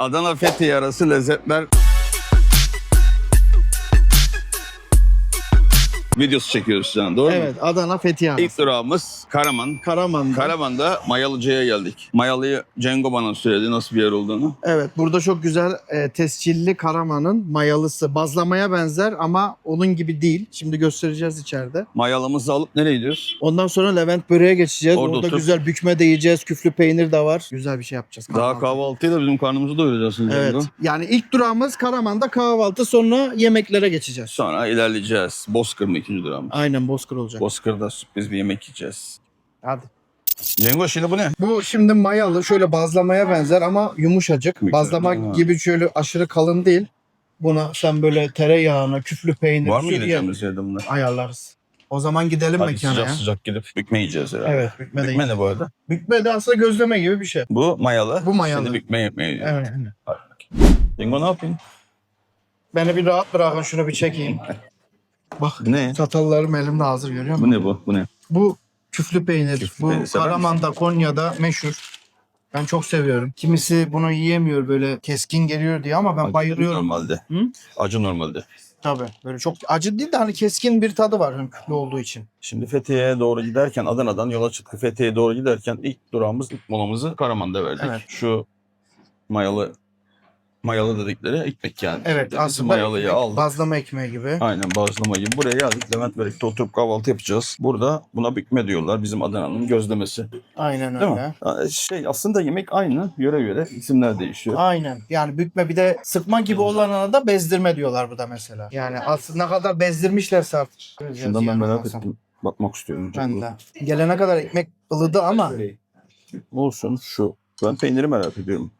Adana Fethiye arası lezzetler videosu çekiyoruz şu an doğru Evet mu? Adana Fethiye. İlk durağımız Karaman. Karaman'da. Karaman'da Mayalıcı'ya geldik. Mayalı'yı Cengo bana söyledi nasıl bir yer olduğunu. Evet burada çok güzel e, tescilli Karaman'ın mayalısı. Bazlamaya benzer ama onun gibi değil. Şimdi göstereceğiz içeride. Mayalımızı alıp nereye gidiyoruz? Ondan sonra Levent böreğe geçeceğiz. Orada Orada oturup- güzel bükme de yiyeceğiz. Küflü peynir de var. Güzel bir şey yapacağız. Daha kahvaltı. kahvaltıyla bizim karnımızı doyuracaksın Evet. Cengo. Yani ilk durağımız Karaman'da kahvaltı sonra yemeklere geçeceğiz. Sonra ilerleyeceğiz. Bozkır mı ikinci durağımız? Aynen Bozkır olacak. Bozkır'da sürpriz bir yemek yiyeceğiz. Hadi. Cengo şimdi bu ne? Bu şimdi mayalı şöyle bazlamaya benzer ama yumuşacık. Güzel. Bazlama Ha. gibi şöyle aşırı kalın değil. Buna sen böyle tereyağına, küflü peynir, Var mı gideceğimiz yerde bunlar? ayarlarız. O zaman gidelim Hadi mekana sıcak ya. sıcak gidip bükme yiyeceğiz herhalde. Evet, bükme de Bükme ne bu arada? Bükme de aslında gözleme gibi bir şey. Bu mayalı. Bu mayalı. Şimdi bükme gidiyoruz. Evet. Hadi bakayım. Ne yapayım? Beni bir rahat bırakın şunu bir çekeyim. Bak ne? çatallarım elimde hazır görüyor musun? Bu ne bu? Bu ne? Bu küflü peynir. Küflü bu peynir sever Karaman'da, Konya'da meşhur. Ben çok seviyorum. Kimisi bunu yiyemiyor böyle keskin geliyor diye ama ben Acı bayılıyorum. Normalde. Hı? Acı normalde. Tabii. Böyle çok acı değil de hani keskin bir tadı var hani küflü olduğu için. Şimdi Fethiye'ye doğru giderken Adana'dan yola çıktık. Fethiye'ye doğru giderken ilk durağımız, ilk molamızı Karaman'da verdik. Evet. Şu mayalı mayalı dedikleri ekmek yani. Evet Biz aslında mayalıyı ekmek, aldık. bazlama ekmeği gibi. Aynen bazlama gibi. Buraya geldik. Levent birlikte oturup kahvaltı yapacağız. Burada buna bükme diyorlar. Bizim Adana'nın gözlemesi. Aynen Değil öyle. mi? Şey aslında yemek aynı. Yöre göre isimler değişiyor. Aynen. Yani bükme bir de sıkma gibi olana da bezdirme diyorlar burada mesela. Yani aslında ne kadar bezdirmişlerse artık. Şundan ben merak olsa. ettim. Bakmak istiyorum. Ben de. Gelene kadar ekmek ılıdı ama Olsun şu. Ben peyniri merak ediyorum.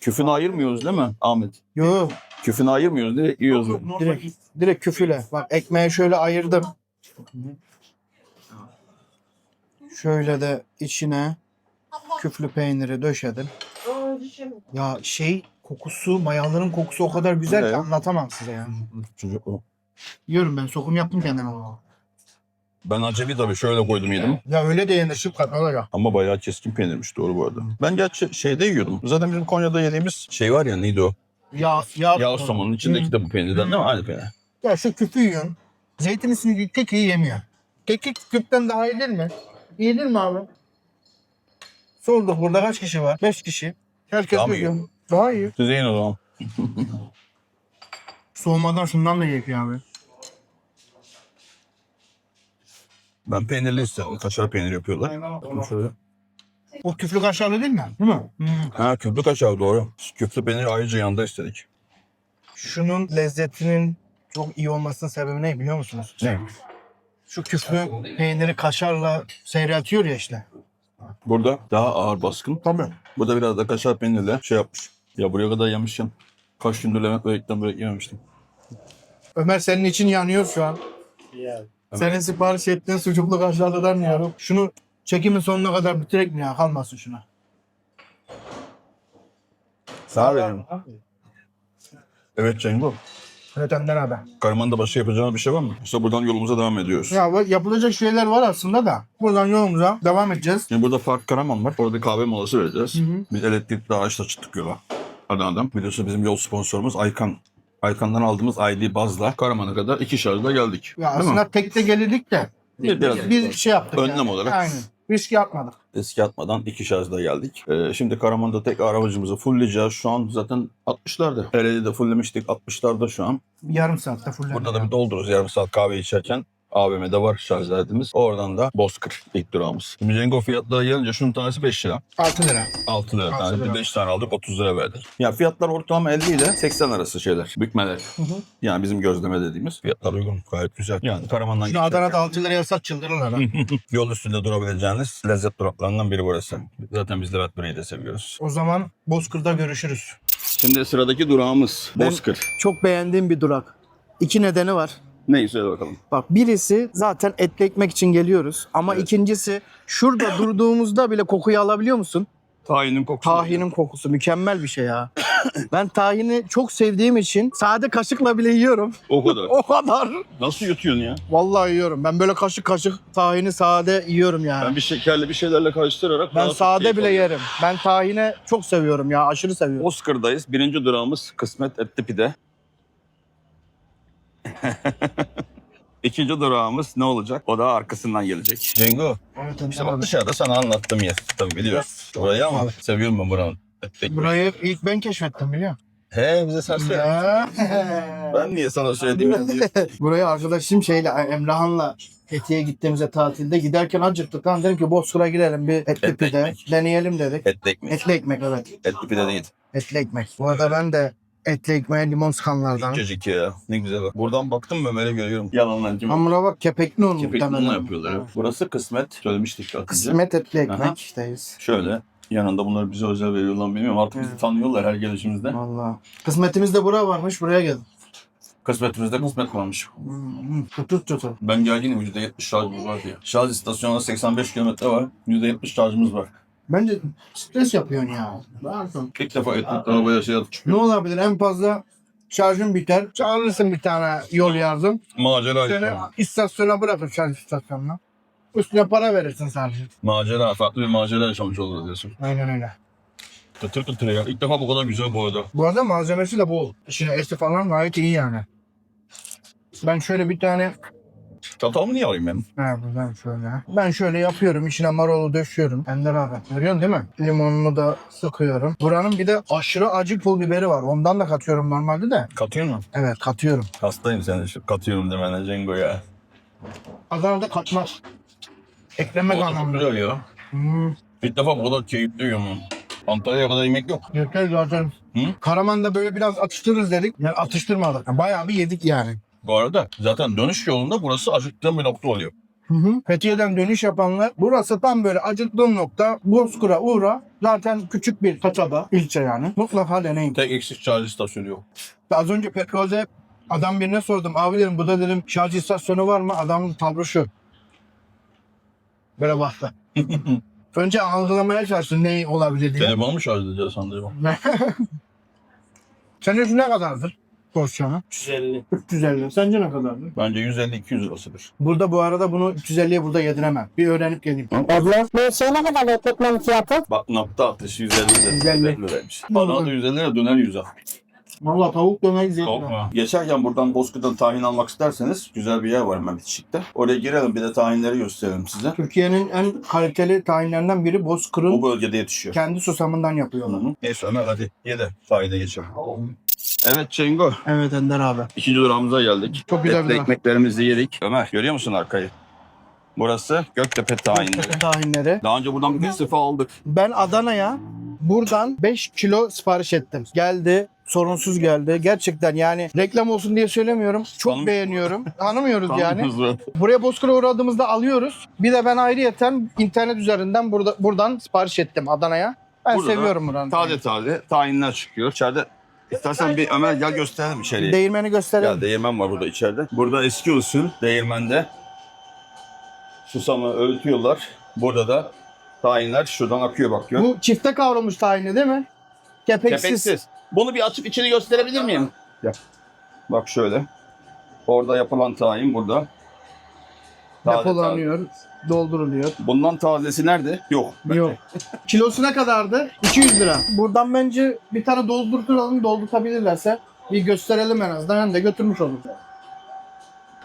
Küfünü ayırmıyoruz değil mi Ahmet? yo Küfünü ayırmıyoruz direkt yiyoruz. direkt direkt küfüle. Bak ekmeği şöyle ayırdım. Şöyle de içine küflü peyniri döşedim. Ya şey kokusu, mayaların kokusu o kadar güzel ki anlatamam size yani. Çocuk o. Yiyorum ben sokum yaptım kendime. Ben acemi tabii şöyle koydum yedim. Ya öyle de yenir şıpkat ne olacak? Ama bayağı keskin peynirmiş doğru bu arada. Ben gerçi şeyde yiyordum. Zaten bizim Konya'da yediğimiz şey var ya neydi o? Ya, ya, Yağ somonun içindeki de bu peynirden değil mi? Aynı peynir. Ya şu küpü yiyorsun. Zeytin üstündeki kekiği yemiyor. Kekik küpten daha iyi değil mi? İyi değil mi abi? Sorduk burada kaç kişi var? Beş kişi. Herkes Daha mı yiyor. Daha iyi. Siz yiyin o zaman. Soğumadan şundan da yiyek ya abi. Ben peynirli istedim. Kaşar peynir yapıyorlar. Bakın şöyle. O küflü kaşarlı değil mi? Değil mi? Hmm. Ha küflü kaşar doğru. Küflü peynir ayrıca yanında istedik. Şunun lezzetinin çok iyi olmasının sebebi ne biliyor musunuz? Ne? Şu küflü peyniri kaşarla seyreltiyor ya işte. Burada daha ağır baskın. Tabii. Burada biraz da kaşar peynirle şey yapmış. Ya buraya kadar yemişken kaç gündür Levent börekten börek yememiştim. Ömer senin için yanıyor şu an. Senin sipariş ettiğin sucuklu kaşarlıdan yiyorum. Şunu çekimin sonuna kadar bitirek mi ya? Kalmasın şuna. Sağ verin. Evet Cengo. Önder abi. Karaman'da başka yapacağınız bir şey var mı? Yoksa buradan yolumuza devam ediyoruz. Ya bak yapılacak şeyler var aslında da. Buradan yolumuza devam edeceğiz. Şimdi burada Fark Karaman var. Orada kahve molası vereceğiz. Hı hı. Biz elektrikli araçla çıktık yola. Adana'dan. Biliyorsun bizim yol sponsorumuz Aykan. Aykan'dan aldığımız ID bazla Karaman'a kadar iki şarjda geldik. Ya Değil mi? aslında tekte gelirdik de Bir, biraz biz şey yaptık. Önlem yani. olarak. Aynen. Risk yapmadık. eski atmadan iki şarjda geldik. Ee, şimdi Karaman'da tek arabacımızı fullleyeceğiz. Şu an zaten 60'larda. Ereğli de fulllemiştik 60'larda şu an. Yarım saatte fullendi. Burada da bir doldururuz yarım saat kahve içerken. AVM'de var şarj aletimiz. Oradan da Bozkır ilk durağımız. Şimdi Cengo fiyatları gelince şunun tanesi 5 lira. 6 lira. 6 lira Altı lira. 5 tane aldık 30 lira verdik. Ya fiyatlar ortalama 50 ile 80 arası şeyler. Bükmeler. Hı hı. Yani bizim gözleme dediğimiz fiyatlar uygun. Gayet güzel. Yani Karaman'dan Şunu Adana'da 6 liraya sat çıldırırlar ha. yol üstünde durabileceğiniz lezzet duraklarından biri burası. Zaten biz Levent Böreği de seviyoruz. o zaman Bozkır'da görüşürüz. Şimdi sıradaki durağımız Ben- Bozkır. Çok beğendiğim bir durak. İki nedeni var. Neyi söyle bakalım. Bak birisi zaten etli ekmek için geliyoruz. Ama ikincisi şurada durduğumuzda bile kokuyu alabiliyor musun? Tahinin kokusu. Tahinin kokusu mükemmel bir şey ya. ben tahini çok sevdiğim için sade kaşıkla bile yiyorum. O kadar. O kadar. Nasıl yutuyorsun ya? Vallahi yiyorum. Ben böyle kaşık kaşık tahini sade yiyorum yani. Ben bir şekerli bir şeylerle karıştırarak Ben sade keyif bile alıyorum. yerim. Ben tahine çok seviyorum ya. Aşırı seviyorum. Oscar'dayız. Birinci durağımız kısmet etli pide. İkinci durağımız ne olacak? O da arkasından gelecek. Cengo. Evet, İşte bak dışarıda sana anlattım ya. Tabii biliyorsun. Burayı ama Abi. seviyorum ben buranın. etli. Burayı ilk ben keşfettim biliyor musun? He bize sen söyle. Ben niye sana söyledim ya diye. Burayı arkadaşım şeyle Emrahan'la Fethiye'ye gittiğimizde tatilde giderken acıktık lan dedim ki Bozkır'a gidelim bir etli pide ekmek. deneyelim dedik. Etli ekmek. Etli ekmek evet. Etli pide değil. Etli ekmek. Bu arada ben de etli ekmeğe limon sıkanlardan. Çocuk ya. Ne güzel bak. Buradan baktım Ömer'e görüyorum. Yalanlancım. Hamura bak kepekli un Kepekli unla yapıyorlar. ya. Burası kısmet. Söylemiştik önce. Kısmet etli Aha. ekmekteyiz. Şöyle. Yanında bunları bize özel veriyorlar bilmiyorum. Artık bizi Evet. tanıyorlar her gelişimizde. Valla. Kısmetimizde bura varmış buraya geldim. Kısmetimizde kısmet varmış. Hmm, Tutur tutur. Ben geldiğim %70 şarjımız var diye. Şarj istasyonuna 85 kilometre var. %70 şarjımız var. Bence stres yapıyorsun ya. Varsın. İlk defa etnik arabaya şey atıp Ne çıkıyor. olabilir en fazla şarjın biter. Çağırırsın bir tane yol yardım. Macera Seni işte. istasyona bırakır şarj istasyonuna. Üstüne para verirsin sadece. Macera. Farklı bir macera yaşamış oluruz diyorsun. Aynen öyle. Kıtır kıtır ya. İlk defa bu kadar güzel bu arada. Bu arada malzemesi de bol. İçine eti falan gayet iyi yani. Ben şöyle bir tane Alayım ben? Ha buradan şöyle. Ben şöyle yapıyorum. İçine marulu döşüyorum. Ender abi. Görüyorsun değil mi? Limonunu da sıkıyorum. Buranın bir de aşırı acı pul biberi var. Ondan da katıyorum normalde de. Katıyor mu? Evet katıyorum. Hastayım sen şu katıyorum demene Cengo ya. Adana'da katmaz. Eklemek O da çok anlamında. güzel ya. Hmm. İlk defa bu kadar keyifli yiyorum. Antalya'ya kadar yemek yok. Yeter zaten. Hı? Karaman'da böyle biraz atıştırırız dedik. Yani atıştırmadık. Bayağı bir yedik yani. Bu arada zaten dönüş yolunda burası acıktığım bir nokta oluyor. Hı hı. Fethiye'den dönüş yapanlar burası tam böyle acıktığım nokta. Bozkır'a uğra. Zaten küçük bir kasaba, ilçe yani. Mutlaka deneyin. Tek eksik şarj istasyonu yok. Az önce Petrol'de adam birine sordum. Abi dedim burada dedim şarj istasyonu var mı? Adamın tavrı şu. Böyle baktı. Önce algılamaya çalıştı ne olabilir diye. Telefonu mu şarj edeceğiz sandım. Senin şu ne kadardır? Porsiyonu. 350. 350. Sence ne kadardır? Bence 150-200 lirasıdır. Burada bu arada bunu 350'ye burada yediremem. Bir öğrenip geleyim. Abla bu şey ne kadar bekletmenin fiyatı? Bak nokta atışı 150 lira. 150. liraymış. Bana da 150 lira döner 100 Valla tavuk döner mu? Geçerken buradan Bozkır'dan tahin almak isterseniz güzel bir yer var hemen bitişikte. Oraya girelim bir de tahinleri gösterelim size. Türkiye'nin en kaliteli tahinlerinden biri Bozkır'ın Bu bölgede yetişiyor. kendi susamından yapıyorlar. Neyse Ömer hadi ye de tahine geçelim. Evet Cengo. Evet Ender abi. İkinci durağımıza geldik. Çok güzel Etli bir durak. ekmeklerimizi yedik. Ömer görüyor musun arkayı? Burası Göktepe tahinleri. Tahinleri. Daha önce buradan bir sefer aldık. Ben Adana'ya buradan 5 kilo sipariş ettim. Geldi. Sorunsuz geldi. Gerçekten yani reklam olsun diye söylemiyorum. Çok Tanım- beğeniyorum. Tanımıyoruz yani. Tanımıyoruz. Buraya Bozkır'a uğradığımızda alıyoruz. Bir de ben ayrıyeten internet üzerinden burada buradan sipariş ettim Adana'ya. Ben Burada da seviyorum buranın. Taze taze tahinler çıkıyor. İçeride istersen bir Ömer gel gösterelim içeriği. Değirmeni gösterelim. Ya değirmen var burada içeride. Burada eski usul değirmende susamı öğütüyorlar. Burada da tahinler şuradan akıyor bakıyor. Bu çifte kavrulmuş tahini değil mi? Kepeksiz. Kepeksiz. Bunu bir açıp içini gösterebilir miyim? Gel. Bak şöyle. Orada yapılan tahin burada. Taze, Depolanıyor, dolduruluyor. Bundan tazesi nerede? Yok. Yok. Kilosu ne kadardı? 200 lira. Buradan bence bir tane doldurturalım, doldurtabilirlerse bir gösterelim en azından. Hem de götürmüş olur.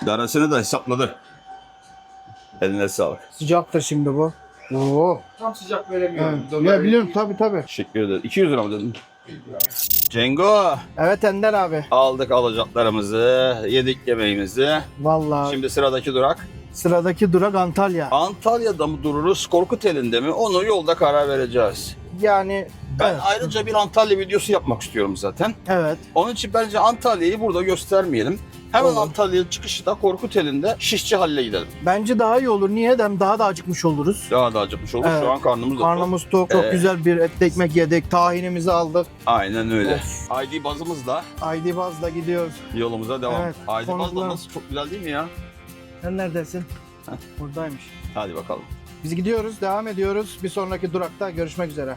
Darasını da hesapladı. Eline sağlık. Sıcaktır şimdi bu. Oo. Tam sıcak veremiyorum. Evet. Ya biliyorum tabii tabii. Teşekkür ederim. 200 lira mı dedin? Cengo Evet Ender abi. aldık alacaklarımızı, yedik yemeğimizi. Vallahi Şimdi sıradaki durak. Sıradaki durak Antalya. Antalya'da mı dururuz, Korkuteli'nde mi? Onu yolda karar vereceğiz. Yani Ben evet. ayrıca bir Antalya videosu yapmak istiyorum zaten. evet. Onun için bence Antalya'yı burada göstermeyelim. Hemen Olur. Antalya çıkışı da Korkuteli'nde Şişçi Halil'e gidelim. Bence daha iyi olur. Niye? Hem daha da acıkmış oluruz. Daha da acıkmış olur. Evet. Şu an karnımız da tok. Karnımız tok. Çok Ee, güzel bir etli ekmek yedik. Tahinimizi aldık. Aynen öyle. Of. ID bazımızla ID bazla gidiyoruz. yolumuza devam. Evet, ID bazla konuklar- nasıl çok güzel değil mi ya? Sen neredesin? Heh. Buradaymış. Hadi bakalım. Biz gidiyoruz, devam ediyoruz. Bir sonraki durakta görüşmek üzere.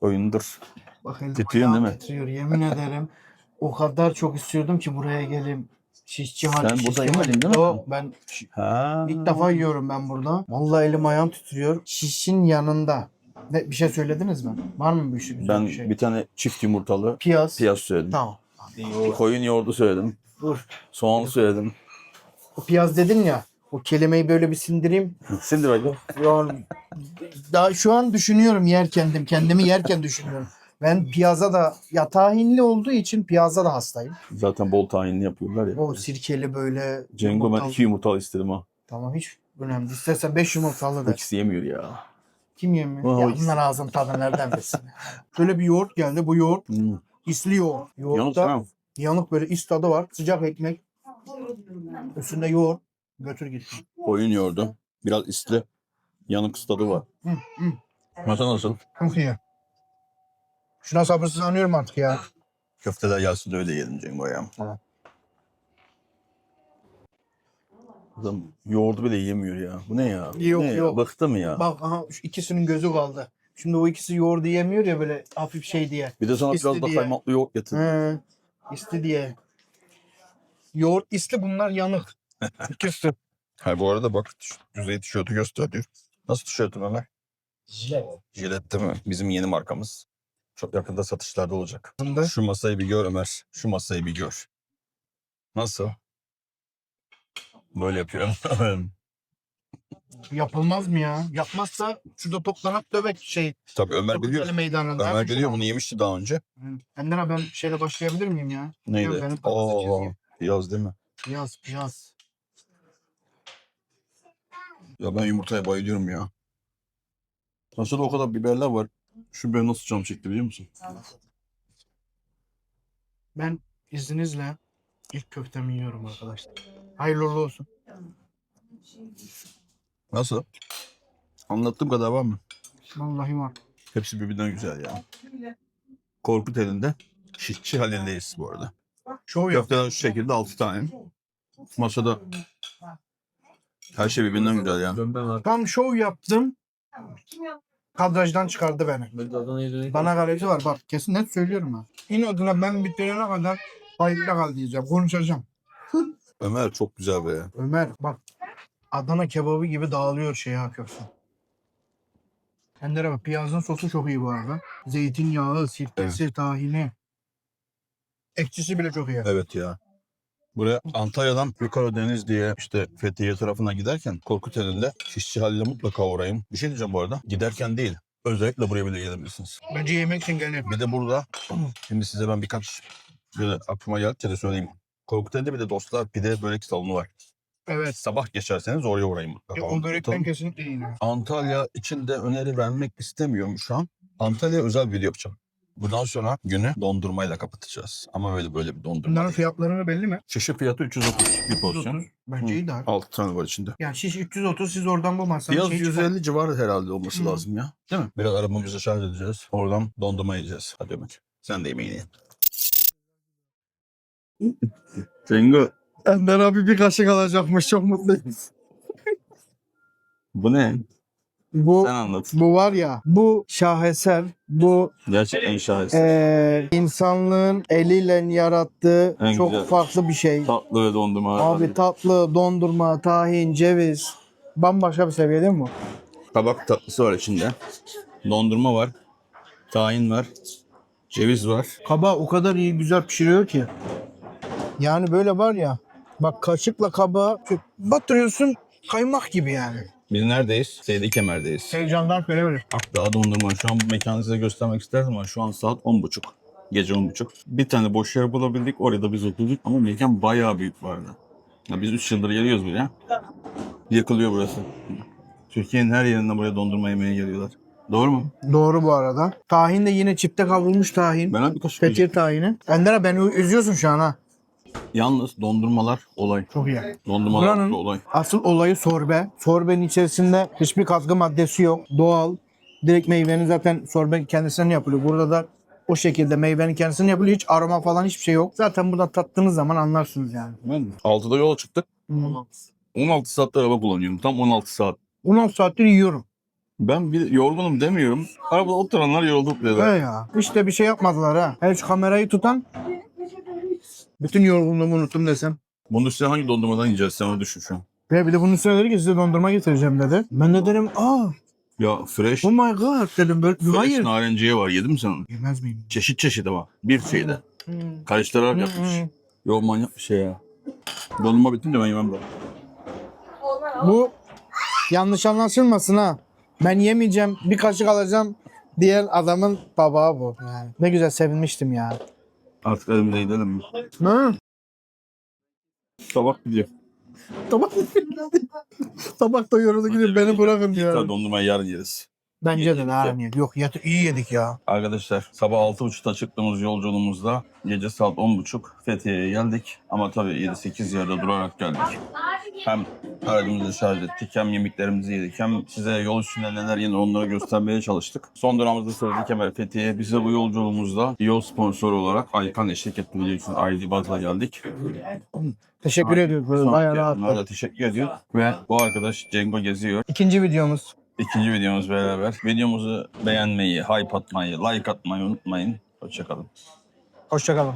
Oyundur. Bak elim değil mi? titriyor yemin ederim. O kadar çok istiyordum ki buraya geleyim. Şişçi hal. Sen burada yemedin değil mi? Yok ben Ha. ilk defa yiyorum ben burada. Vallahi elim ayağım titriyor. Şişin yanında. Ne, bir şey söylediniz mi? Var mı bir şey? güzel Ben bir şey? bir tane çift yumurtalı Piyaz. piyaz söyledim. Tamam. Koyun yoğurdu söyledim. Dur. Soğan söyledim. O piyaz dedin ya. O kelimeyi böyle bir sindireyim. Sindir bakalım. Daha şu an düşünüyorum yerken kendimi yerken düşünüyorum. Ben piyaza da ya tahinli olduğu için piyaza da hastayım. Zaten bol tahinli yapıyorlar ya. O sirkeli böyle. Cengo ben iki yumurtalı istedim ha. Tamam hiç önemli. değil. İstersen 5 yumurtalı da. İkisi yemiyor ya. Kim yemiyor? Aa, ya bunlar ağzın tadı nereden bilsin? Şöyle bir yoğurt geldi. Bu yoğurt Hmm. isli yoğurt. Yalnız Yoğurtta ha, yanık böyle is tadı var. Sıcak ekmek. Üstünde yoğurt. Götür git. koyun yoğurdu. Biraz isli. Yanık tadı var. Hı, hı. Masa nasıl? Çok iyi. Şuna sabırsızlanıyorum artık ya. Köfteler gelsin de öyle yiyelim Cengo ya. Tamam. Adam yoğurdu bile yemiyor ya. Bu ne ya? Bu Yok, ne ya? yok. Bıktı mı ya? Bak aha şu ikisinin gözü kaldı. Şimdi o ikisi yoğurdu yemiyor ya böyle hafif şey diye. Bir de sana biraz da İstediği- kaymaklı yoğurt getir. He. İsti diye. Yoğurt isti bunlar yanık. İkisi. Ha bu arada bak Düzey tişörtü gösteriyor. Nasıl tişörtün Ömer? Jilet. Jilet değil mi? Bizim yeni markamız. Çok yakında satışlarda olacak. Bunda Şu masayı bir gör Ömer. Şu masayı bir gör. Nasıl? Böyle yapıyorum. yapılmaz mı ya? Yapmazsa şurada toplanak dövek şey. Tabii Ömer biliyor. Meydanında. Ömer biliyor bunu yemişti daha önce. Ender ben şeyle başlayabilir miyim ya? Yok, Neydi? benim Oo, çizgi. piyaz değil mi? Piyaz piyaz. Ya ben yumurtaya bayılıyorum ya. Aslında o kadar biberler var. Şu biberi nasıl canım çekti biliyor musun? Ben izninizle ilk köftemi yiyorum arkadaşlar. Hayırlı uğurlu olsun. Nasıl? Anlattığım kadar var mı? Vallahi var. Hepsi birbirinden güzel ya. Korkut elinde. Şişçi halindeyiz bu arada. Şov. Köfteler şu şekilde 6 tane. Masada her şey birbirinden güzel ya. Tam şov yaptım. Kadrajdan çıkardı beni. Bana garezi var bak kesin net söylüyorum ha. İnadına ben bitirene kadar kayıtla kal diyeceğim. Konuşacağım. Ömer çok güzel be. Ömer bak Adana kebabı gibi dağılıyor şey ha köfte. Ender abi piyazın sosu çok iyi bu arada. Zeytinyağı, sirkesi, tahini. Ekşisi bile çok iyi. Evet ya. Buraya Antalya'dan Yukarı Deniz diye işte Fethiye tarafına giderken Korkut elinde şişçi halinde mutlaka uğrayın. Bir şey diyeceğim bu arada. Giderken değil. Özellikle buraya bile gelebilirsiniz. Bence yemek için gelin. Bir de burada şimdi size ben birkaç böyle aklıma geldi de söyleyeyim. Korkuteli'de bir de dostlar pide börek salonu var. Evet. Sabah geçerseniz oraya uğrayın mutlaka. E, o börekten Tamam. kesinlikle iyi. Antalya için de öneri vermek istemiyorum şu an. Antalya özel bir video yapacağım. Bundan sonra günü dondurmayla kapatacağız. Ama böyle böyle bir dondurma Bunların değil. fiyatları belli mi? Şişe fiyatı 330 bir. 330. Bence Hı. iyi daha. 6 tane var içinde. Yani şiş 330 siz oradan bulmazsanız Piyaz şey çıkar. 150 civarı herhalde olması Hı. lazım ya. Değil mi? Biraz arabamızı şarj edeceğiz. Oradan dondurma yiyeceğiz. Hadi Ömer. Sen de yemeğini ye. Cengo. Ender abi bir kaşık alacakmış çok mutluyum. Bu ne? Bu Sen anlat. bu var ya bu şaheser bu Gerçekten şaheser. eee, insanlığın eliyle yarattığı En çok güzel. farklı bir şey. Tatlı ve dondurma. Abi tatlı, dondurma, tahin, ceviz bambaşka bir seviye değil mi bu? Kabak tatlısı var içinde. Dondurma var. Tahin var. Ceviz var. Kaba o kadar iyi güzel pişiriyor ki. Yani böyle var ya bak kaşıkla kaba batırıyorsun kaymak gibi yani. Biz neredeyiz? Seydi Kemer'deyiz. Heyecandan böyle böyle. Akdağ dondurma. Şu an bu mekanı size göstermek isterdim ama şu an saat 10.30. Gece 10.30. Bir tane boş yer bulabildik. Oraya da biz oturduk. Ama mekan bayağı büyük vardı. Ya biz 3 yıldır geliyoruz buraya. Yakılıyor burası. Türkiye'nin her yerinden buraya dondurma yemeye geliyorlar. Doğru mu? Doğru bu arada. Tahin de yine çipte kavrulmuş tahin. Ben bir kaşık Fethiye yiyeceğim. tahini. Ender abi beni üzüyorsun şu an ha. Yalnız dondurmalar olay. Çok iyi. Dondurmalar Buranın- olay. Asıl olayı sorbe. Sorbenin içerisinde hiçbir katkı maddesi yok. Doğal. Direkt meyvenin zaten sorbe kendisinden yapılıyor. Burada da o şekilde meyvenin kendisinden yapılıyor. Hiç aroma falan hiçbir şey yok. Zaten burada tattığınız zaman anlarsınız yani. Ben 6'da yola çıktık. Hmm. 16 saatte araba kullanıyorum. Tam 16 saat. 16 saattir yiyorum. Ben bir yorgunum demiyorum. Arabada oturanlar yorulduk He dediler. ya. İşte bir şey yapmadılar ha. Hele şu kamerayı tutan bütün yorgunluğumu unuttum desem. Bunun üstüne hangi dondurmadan yiyeceğiz sen onu düşün şu an. Ve bir de bunun üstüne dedi ki size dondurma getireceğim dedi. Ben de dedim aa Ya fresh, oh my god dedim. Böyle, fresh hayır. narenciye var yedin mi sen onu? Yemez miyim? Çeşit çeşit ama bir şeyde. Hmm. Karıştırarak yapmış. Hmm. Yo manyak bir şey ya. Dondurma bitince ben yemem daha. Bu yanlış anlaşılmasın ha. Ben yemeyeceğim. Bir kaşık alacağım. Diğer adamın tabağı bu. Yani. Ne güzel sevinmiştim ya. Artık evimize gidelim mi? Hı? Tabak gidiyor. Tabak Tabak da yoruldu gidin beni bırakın ya. Dondurmayı yarın yeriz. Bence de daha iyi. Yok yat iyi yedik ya. Arkadaşlar sabah 6.30'da çıktığımız yolculuğumuzda gece saat 10.30 Fethiye'ye geldik. Ama tabii 7-8 yerde durarak geldik. Hem aracımızı şarj ettik hem yemeklerimizi yedik hem size yol üstünde neler yenir onları göstermeye çalıştık. Son dönemde söyledik hemen Fethiye'ye bize bu yolculuğumuzda yol sponsoru olarak Aykan eşlik etti biliyorsunuz ID bazla geldik. Teşekkür ediyoruz. Bayağı rahat. adımlarda teşekkür ediyoruz. Ve bu arkadaş Cengo geziyor. İkinci videomuz. İkinci videomuz beraber. Videomuzu beğenmeyi, hype atmayı, like atmayı unutmayın. Hoşçakalın. Hoşçakalın.